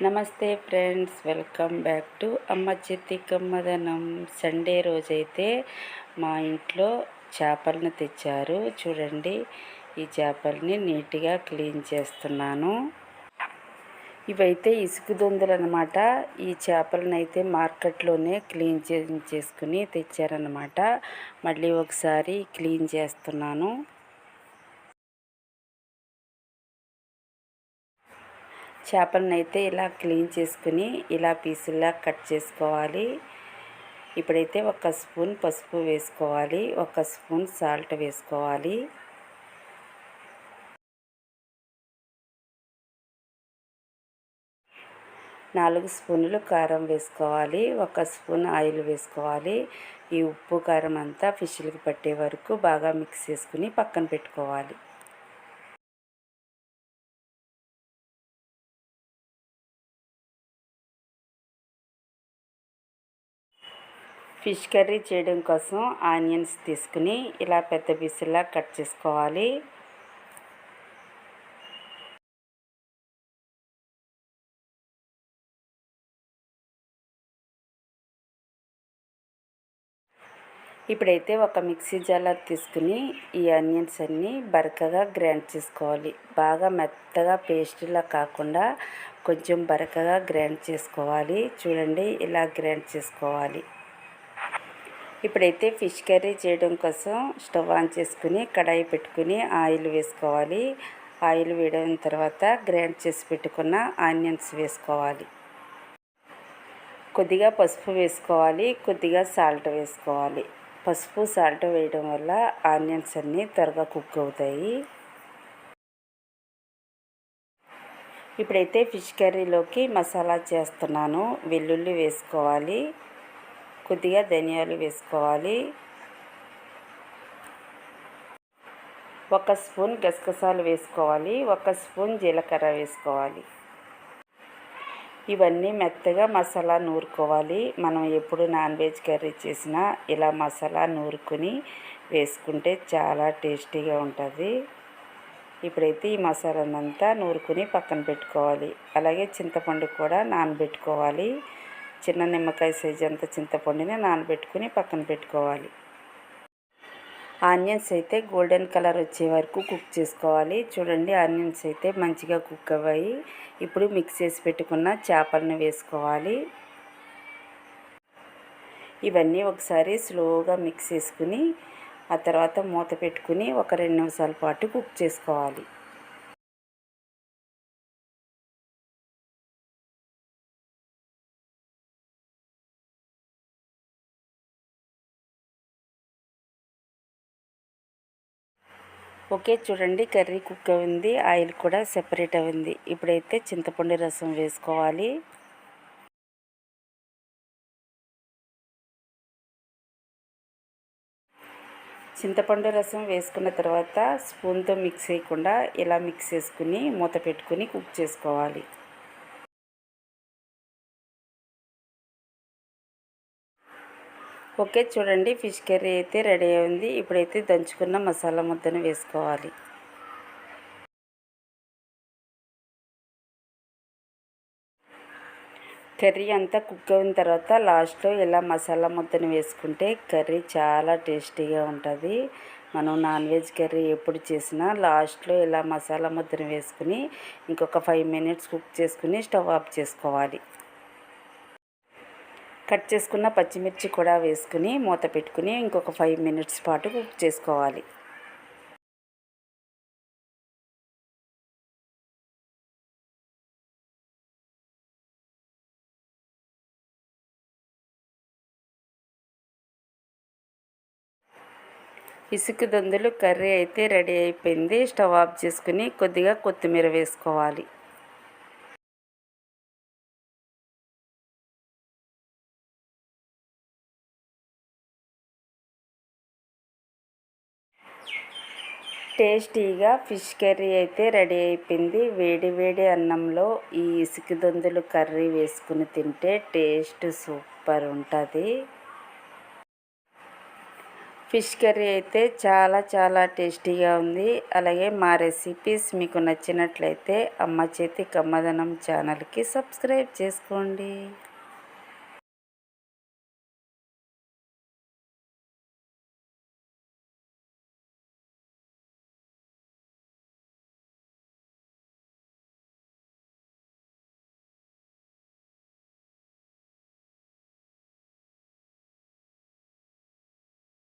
నమస్తే friends welcome back to అమ్మ చేతి కమ్మదనం. సండే రోజైతే మా ఇంట్లో చేపలను తెచ్చారు. చూడండి ఈ చేపల్ని నీట్గా క్లీన్ చేస్తున్నాను. ఇవైతే ఇసుక దొందలు అనమాట ఈ చేపలను అయితే మార్కెట్లోనే క్లీన్ చేసుకుని తెచ్చారనమాట. మళ్ళీ ఒకసారి క్లీన్ చేస్తున్నాను. చేపలను అయితే ఇలా క్లీన్ చేసుకుని ఇలా పీసుల్లా కట్ చేసుకోవాలి. ఇప్పుడైతే ఒక స్పూన్ పసుపు వేసుకోవాలి. ఒక స్పూన్ సాల్ట్ వేసుకోవాలి. నాలుగు స్పూన్లు కారం వేసుకోవాలి. ఒక స్పూన్ ఆయిల్ వేసుకోవాలి. ఈ ఉప్పు కారం అంతా ఫిష్లకి పట్టే వరకు బాగా మిక్స్ చేసుకుని పక్కన పెట్టుకోవాలి. ఫిష్ కర్రీ చేయడం కోసం ఆనియన్స్ తీసుకుని ఇలా పెద్ద పీసులా కట్ చేసుకోవాలి. ఇప్పుడైతే ఒక మిక్సీ జాలర్ తీసుకుని ఈ ఆనియన్స్ అన్నీ బరకగా గ్రైండ్ చేసుకోవాలి. బాగా మెత్తగా పేస్ట్లా కాకుండా కొంచెం బరకగా గ్రైండ్ చేసుకోవాలి. చూడండి ఇలా గ్రైండ్ చేసుకోవాలి. ఇప్పుడైతే ఫిష్ కర్రీ చేయడం కోసం స్టవ్ ఆన్ చేసుకుని కడాయి పెట్టుకుని ఆయిల్ వేసుకోవాలి. ఆయిల్ వేయడం తర్వాత గ్రైండ్ చేసి పెట్టుకున్న ఆనియన్స్ వేసుకోవాలి. కొద్దిగా పసుపు వేసుకోవాలి కొద్దిగా సాల్ట్ వేసుకోవాలి. పసుపు సాల్ట్ వేయడం వల్ల ఆనియన్స్ అన్నీ త్వరగా కుక్ అవుతాయి. ఇప్పుడైతే ఫిష్ కర్రీలోకి మసాలా చేస్తున్నాను. వెల్లుల్లి వేసుకోవాలి. కొద్దిగా ధనియాలు వేసుకోవాలి. ఒక స్పూన్ గసగసాలు వేసుకోవాలి. ఒక స్పూన్ జీలకర్ర వేసుకోవాలి. ఇవన్నీ మెత్తగా మసాలా నూరుకోవాలి. మనం ఎప్పుడు నాన్ వెజ్ కర్రీ చేసినా ఇలా మసాలా నూరుకొని వేసుకుంటే చాలా టేస్టీగా ఉంటుంది. ఇప్పుడైతే ఈ మసాలానంతా నూరుకుని పక్కన పెట్టుకోవాలి. అలాగే చింతపండు కూడా నానబెట్టుకోవాలి. చిన్న నిమ్మకాయ సైజు అంత చింతపండుని నానబెట్టుకుని పక్కన పెట్టుకోవాలి. ఆనియన్స్ అయితే గోల్డెన్ కలర్ వచ్చే వరకు కుక్ చేసుకోవాలి. చూడండి ఆనియన్స్ అయితే మంచిగా కుక్ అవ్వాయి. ఇప్పుడు మిక్స్ చేసి పెట్టుకున్న చేపలను వేసుకోవాలి. ఇవన్నీ ఒకసారి స్లోగా మిక్స్ చేసుకుని ఆ తర్వాత మూత పెట్టుకుని ఒక రెండు నిమిషాల పాటు కుక్ చేసుకోవాలి. ఓకే చూడండి. కర్రీ కుక్ అయింది. ఆయిల్ కూడా సెపరేట్ అయింది. ఇప్పుడైతే చింతపండు రసం వేసుకోవాలి. చింతపండు రసం వేసుకున్న తర్వాత స్పూన్తో మిక్స్ చేయకుండా ఇలా మిక్స్ చేసుకుని మూత పెట్టుకుని కుక్ చేసుకోవాలి. ఓకే చూడండి ఫిష్ కర్రీ అయితే రెడీ అయింది. ఇప్పుడైతే దంచుకున్న మసాలా ముద్దను వేసుకోవాలి. కర్రీ అంతా కుక్ అయిన తర్వాత లాస్ట్లో ఇలా మసాలా ముద్దను వేసుకుంటే కర్రీ చాలా టేస్టీగా ఉంటుంది. మనం నాన్ వెజ్ కర్రీ ఎప్పుడు చేసినా లాస్ట్లో ఇలా మసాలా ముద్దను వేసుకుని ఇంకొక ఫైవ్ మినిట్స్ కుక్ చేసుకుని స్టవ్ ఆఫ్ చేసుకోవాలి. కట్ చేసుకున్న పచ్చిమిర్చి కూడా వేసుకుని మూత పెట్టుకుని ఇంకొక ఫైవ్ మినిట్స్ పాటు కుక్ చేసుకోవాలి. ఇసుక దొందులు కర్రీ అయితే రెడీ అయిపోయింది. స్టవ్ ఆఫ్ చేసుకుని కొద్దిగా కొత్తిమీర వేసుకోవాలి. టేస్టీగా ఫిష్ కర్రీ అయితే రెడీ అయిపోయింది. వేడి వేడి అన్నంలో ఈ ఇసుక దొందులు కర్రీ వేసుకుని తింటే టేస్ట్ సూపర్ ఉంటుంది. ఫిష్ కర్రీ అయితే చాలా చాలా టేస్టీగా ఉంది. అలాగే మా రెసిపీస్ మీకు నచ్చినట్లయితే అమ్మ చేతి కమ్మదనం ఛానల్కి సబ్స్క్రైబ్ చేసుకోండి.